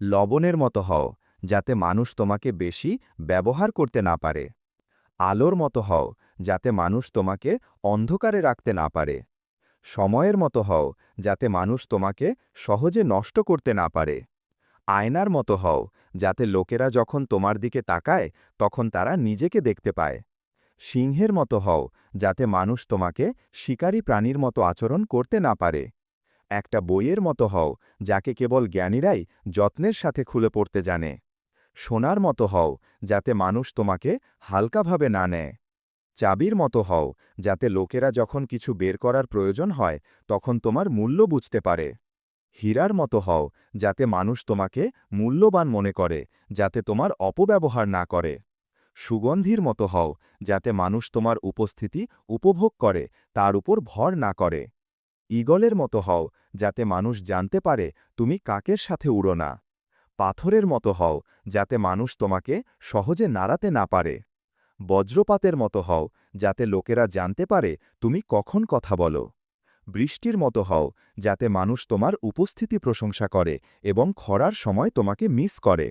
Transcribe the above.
লবণের মতো হও, যাতে মানুষ তোমাকে বেশি ব্যবহার করতে না পারে। আলোর মতো হও, যাতে মানুষ তোমাকে অন্ধকারে রাখতে না পারে। সময়ের মতো হও, যাতে মানুষ তোমাকে সহজে নষ্ট করতে না পারে। আয়নার মতো হও, যাতে লোকেরা যখন তোমার দিকে তাকায়, তখন তারা নিজেকে দেখতে পায়। সিংহের মতো হও, যাতে মানুষ তোমাকে শিকারী প্রাণীর মতো আচরণ করতে না পারে। একটা বইয়ের মতো হও, যাকে কেবল জ্ঞানীরাই যত্নের সাথে খুলে পড়তে জানে। সোনার মতো হও, যাতে মানুষ তোমাকে হালকাভাবে না নেয়। চাবির মতো হও, যাতে লোকেরা যখন কিছু বের করার প্রয়োজন হয়, তখন তোমার মূল্য বুঝতে পারে। হীরার মতো হও, যাতে মানুষ তোমাকে মূল্যবান মনে করে, যাতে তোমার অপব্যবহার না করে। সুগন্ধির মতো হও, যাতে মানুষ তোমার উপস্থিতি উপভোগ করে, তার উপর ভর না করে। ঈগলের মতো হও, যাতে মানুষ জানতে পারে তুমি কাকের সাথে উড়ো না। পাথরের মতো হও, যাতে মানুষ তোমাকে সহজে নাড়াতে না পারে। বজ্রপাতের মতো হও, যাতে লোকেরা জানতে পারে তুমি কখন কথা বলো। বৃষ্টির মতো হও, যাতে মানুষ তোমার উপস্থিতি প্রশংসা করে এবং খরার সময় তোমাকে মিস করে।